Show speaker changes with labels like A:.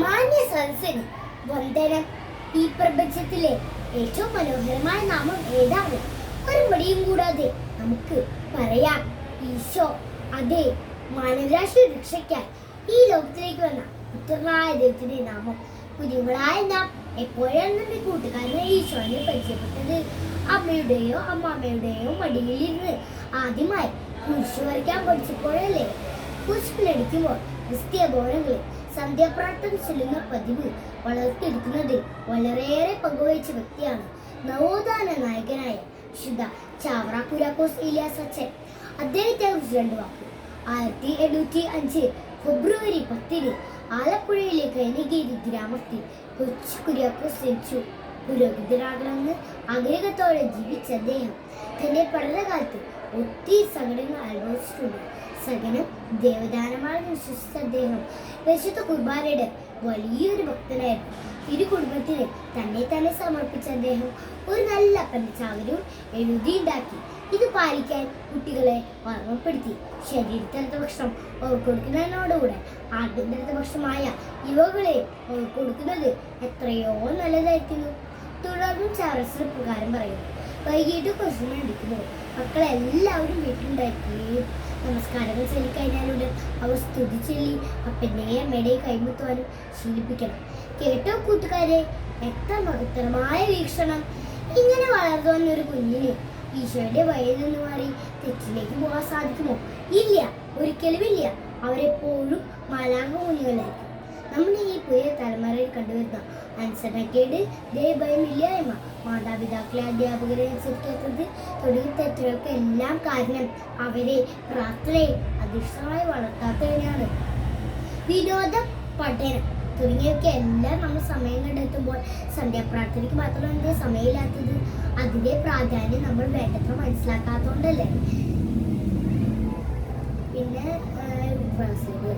A: മാന്യ സദസ്സിന് വന്ദനം. ഈ പ്രപഞ്ചത്തിലെ ഏറ്റവും മനോഹരമായ നാമം ഏതാണ്? ഒരു മടിയും കൂടാതെ നമുക്ക് പറയാം. ഈശോ അതെ മാനവരാശി രക്ഷയ്ക്കായി ഈ ലോകത്തിലേക്ക് വന്ന ഉത്തരമായ ദൈവത്തിന്റെ നാമം. കുഞ്ഞുങ്ങളായ നാം എപ്പോഴാണ് നമ്മുടെ കൂട്ടുകാരനെ ഈശോനെ പരിചയപ്പെട്ടത്? അമ്മയുടെയോ അമ്മാമ്മയുടെയോ മടിയിലിരുന്ന് ആദ്യമായി കുരിശ് വരയ്ക്കാൻ പഠിച്ചപ്പോഴല്ലേ? കുരിശിലടിക്കുമ്പോൾ ക്രിസ്തീയ ഭവനങ്ങളിൽ സന്ധ്യാപ്രാർത്ഥന ചൊല്ലുന്ന പതിവ് വളർത്തിയെടുക്കുന്നതിൽ വളരെയേറെ പങ്കുവഹിച്ച വ്യക്തിയാണ് നവോത്ഥാന നായകനായ വിശുദ്ധ ചാവറ കുരാക്കോസ് ഇലിയാസ് അച്ഛൻ. അദ്ദേഹത്തെ കുറിച്ച് രണ്ട് വാക്ക്. ആയിരത്തി എണ്ണൂറ്റി അഞ്ച് ഫെബ്രുവരി പത്തിന് ആലപ്പുഴയിലെ കൈനഗിരി ഗ്രാമത്തിൽ കൊച്ചു കുര്യാക്കോസ് ജനിച്ചു. പുരോഹിതരാകണമെന്ന് ആഗ്രഹത്തോടെ ജീവിച്ച അദ്ദേഹം തന്റെ പഠനകാലത്ത് ഒത്തിരി സങ്കടങ്ങൾ അനുഭവിച്ചിട്ടുണ്ട്. സകനം ദേവദാനമാണെന്ന് വിശ്വസിച്ച അദ്ദേഹം പരിശുദ്ധ കുർബാനയുടെ വലിയൊരു ഭക്തനായിരുന്നു. ഇരു കുടുംബത്തിന് തന്നെ തന്നെ സമർപ്പിച്ച അദ്ദേഹം ഒരു നല്ല പഞ്ചസാഗരവും എഴുതിയുണ്ടാക്കി. ഇത് പാലിക്കാൻ കുട്ടികളെ ഓർമ്മപ്പെടുത്തി. ശരീരത്തിലത്തെ ഭക്ഷണം കൊടുക്കുന്നതിനോടുകൂടെ ആഭ്യന്തരത്തെ ഭക്ഷണമായ യുവകളെ കൊടുക്കുന്നത് എത്രയോ നല്ലതായിരിക്കുന്നു. തുടർന്നും ചാറസ് പ്രകാരം പറയുന്നു. വൈകിട്ട് കുറച്ചു എടുക്കുമ്പോൾ മക്കളെല്ലാവരും വീട്ടിലുണ്ടായിരിക്കുകയും നമസ്കാരങ്ങൾ ചൊല്ലിക്കഴിഞ്ഞാലുടൻ അവർ സ്തുതി ചൊല്ലി. അപ്പന്റെയും അമ്മയുടെയും കൈമുത്തുവാനും ശീലിപ്പിക്കണം. കേട്ടോ കൂട്ടുകാരെ എത്ര മഹത്തരമായ വീക്ഷണം. ഇങ്ങനെ വളർന്നു വന്ന ഒരു കുഞ്ഞിന് ഈശോയുടെ വഴിയിൽ നിന്ന് മാറി തെറ്റിലേക്ക് പോകാൻ സാധിക്കുമോ? ഇല്ല ഒരിക്കലും ഇല്ല അവരെപ്പോഴും മാലാക കുഞ്ഞുങ്ങളായിരിക്കും. നമ്മുടെ ഈ പുതിയ തലമുറയിൽ കണ്ടുവരുന്ന അനുസരണക്കേട് ദയഭയമില്ലായ്മ മാതാപിതാക്കളെ അധ്യാപകരെ അനുസരിക്കാത്തത് തുടങ്ങിയ തെറ്റുകൾക്ക് എല്ലാം കാരണം അവരെ പ്രാർത്ഥനയെ അധിഷ്ഠമായി വളർത്താത്തവരാണ്. വിനോദം പഠനം തുടങ്ങിയവയ്ക്ക് എല്ലാം നമ്മൾ സമയം കണ്ടെത്തുമ്പോൾ സന്ധ്യാപ്രാർത്ഥനയ്ക്ക് മാത്രം എന്താ സമയമില്ലാത്തത്? അതിന്റെ പ്രാധാന്യം നമ്മൾ വേണ്ടത്ര മനസ്സിലാക്കാത്തതുകൊണ്ടല്ലേ? പിന്നെ വിശ്വാസികൾ